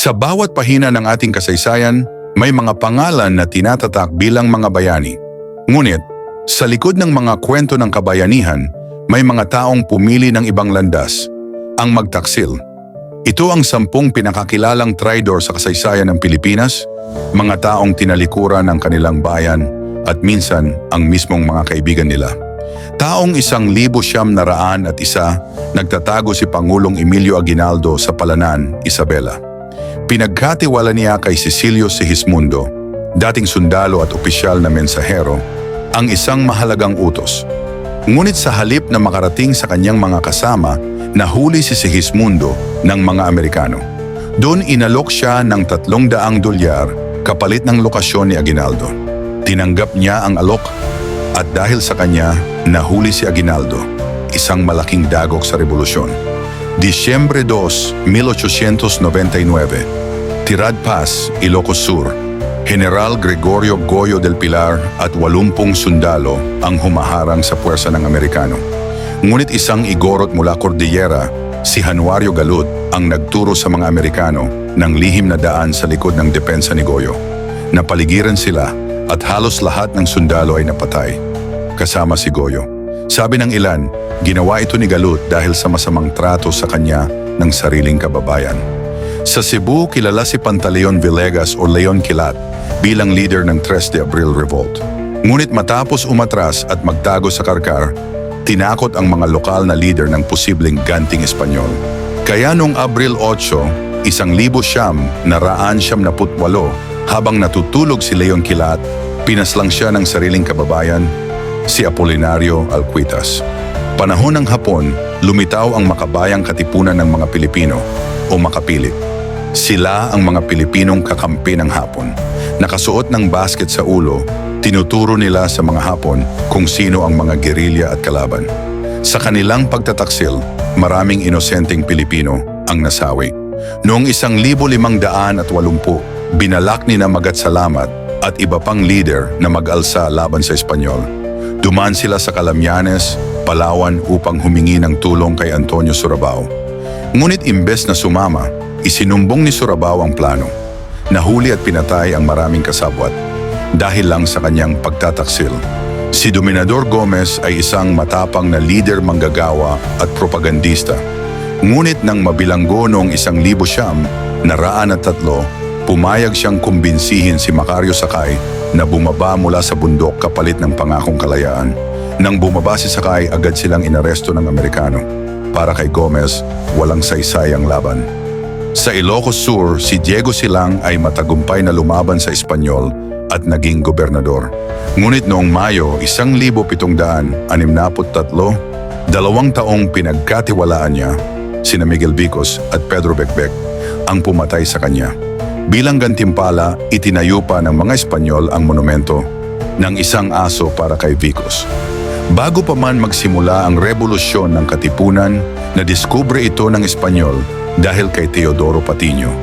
Sa bawat pahina ng ating kasaysayan, may mga pangalan na tinatatak bilang mga bayani. Ngunit, sa likod ng mga kwento ng kabayanihan, may mga taong pumili ng ibang landas, ang magtaksil. Ito ang sampung pinakakilalang traidor sa kasaysayan ng Pilipinas, mga taong tinalikuran ng kanilang bayan at minsan ang mismong mga kaibigan nila. Taong isang libo siyam na raan at isa, nagtatago si Pangulong Emilio Aguinaldo sa Palanan, Isabela. Pinagkatiwala niya kay Cecilio Sigismundo, dating sundalo at opisyal na mensahero, ang isang mahalagang utos. Ngunit sa halip na makarating sa kanyang mga kasama, nahuli si Sigismundo ng mga Amerikano. Doon inalok siya ng tatlong daang dolyar kapalit ng lokasyon ni Aguinaldo. Tinanggap niya ang alok at dahil sa kanya, nahuli si Aguinaldo, isang malaking dagok sa revolusyon. Disyembre 2, 1899, Tirad Pass, Ilocos Sur, General Gregorio Goyo del Pilar at 80 sundalo ang humaharang sa puwersa ng Amerikano. Ngunit isang igorot mula Cordillera, si Januario Galut ang nagturo sa mga Amerikano ng lihim na daan sa likod ng depensa ni Goyo. Napaligiran sila at halos lahat ng sundalo ay napatay, kasama si Goyo. Sabi ng ilan, ginawa ito ni Galut dahil sa masamang trato sa kanya ng sariling kababayan. Sa Cebu, kilala si Pantaleon Villegas o Leon Kilat bilang leader ng 3 de Abril Revolt. Ngunit matapos umatras at magtago sa Karkar, tinakot ang mga lokal na leader ng posibleng ganting Espanyol. Kaya noong Abril 8, isang libo siyam na raan siyam na putwalo, habang natutulog si Leon Kilat, pinaslang siya ng sariling kababayan, si Apolinario Alquitas. Panahon ng Hapon, lumitaw ang makabayang katipunan ng mga Pilipino o makapilit. Sila ang mga Pilipinong kakampi ng Hapon. Nakasuot ng basket sa ulo, tinuturo nila sa mga Hapon kung sino ang mga gerilya at kalaban. Sa kanilang pagtataksil, maraming inosenteng Pilipino ang nasawi. Noong isang libo limang daan at walumpu, binalak ni na Magat Salamat at iba pang leader na mag-alsa laban sa Espanyol. Duman sila sa Calamyanes, Palawan upang humingi ng tulong kay Antonio Surabao. Ngunit imbes na sumama, isinumbong ni Surabao ang plano. Nahuli at pinatay ang maraming kasabwat dahil lang sa kanyang pagtataksil. Si Dominador Gomez ay isang matapang na leader manggagawa at propagandista. Ngunit nang mabilanggo noong isang libo siyam, naraan at tatlo, pumayag siyang kumbinsihin si Macario Sakay na bumaba mula sa bundok kapalit ng pangakong kalayaan. Nang bumaba si Sakay, agad silang inaresto ng Amerikano. Para kay Gomez, walang saysay ang laban. Sa Ilocos Sur, si Diego Silang ay matagumpay na lumaban sa Espanyol at naging gobernador. Ngunit noong Mayo, 1763, dalawang taong pinagkatiwalaan niya, sina Miguel Vicos at Pedro Becbec, ang pumatay sa kanya. Bilang gantimpala, itinayo pa ng mga Espanyol ang monumento ng isang aso para kay Vicos. Bago pa man magsimula ang revolusyon ng Katipunan, nadiskubre ito ng Espanyol dahil kay Teodoro Patiño.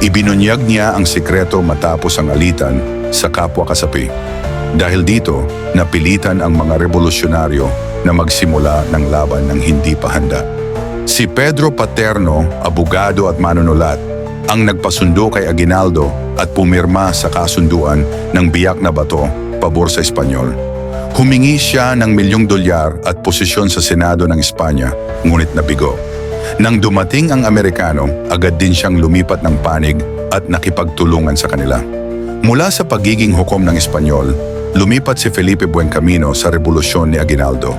Ibinunyag niya ang sikreto matapos ang alitan sa kapwa kasapi. Dahil dito, napilitan ang mga revolusyonaryo na magsimula ng laban ng hindi pa handa. Si Pedro Paterno, abogado at manunulat, ang nagpasundo kay Aguinaldo at pumirma sa kasunduan ng biyak na bato pabor sa Espanyol. Humingi siya ng milyong dolyar at posisyon sa Senado ng Espanya, ngunit nabigo. Nang dumating ang Amerikano, agad din siyang lumipat ng panig at nakipagtulungan sa kanila. Mula sa pagiging hukom ng Espanyol, lumipat si Felipe Buencamino sa revolusyon ni Aguinaldo.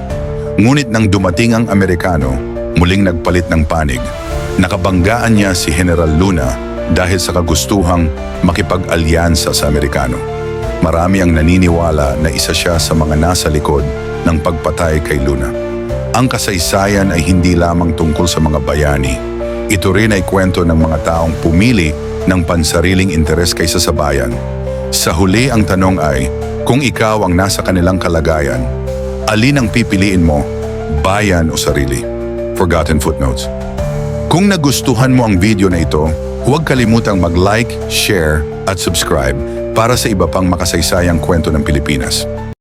Ngunit nang dumating ang Amerikano, muling nagpalit ng panig. Nakabanggaan niya si General Luna dahil sa kagustuhang makipag-alyansa sa Amerikano. Marami ang naniniwala na isa siya sa mga nasa likod ng pagpatay kay Luna. Ang kasaysayan ay hindi lamang tungkol sa mga bayani. Ito rin ay kwento ng mga taong pumili ng pansariling interes kaysa sa bayan. Sa huli ang tanong ay, kung ikaw ang nasa kanilang kalagayan, alin ang pipiliin mo, bayan o sarili? Forgotten footnotes. Kung nagustuhan mo ang video na ito, huwag kalimutang mag-like, share at subscribe para sa iba pang makasaysayang kwento ng Pilipinas.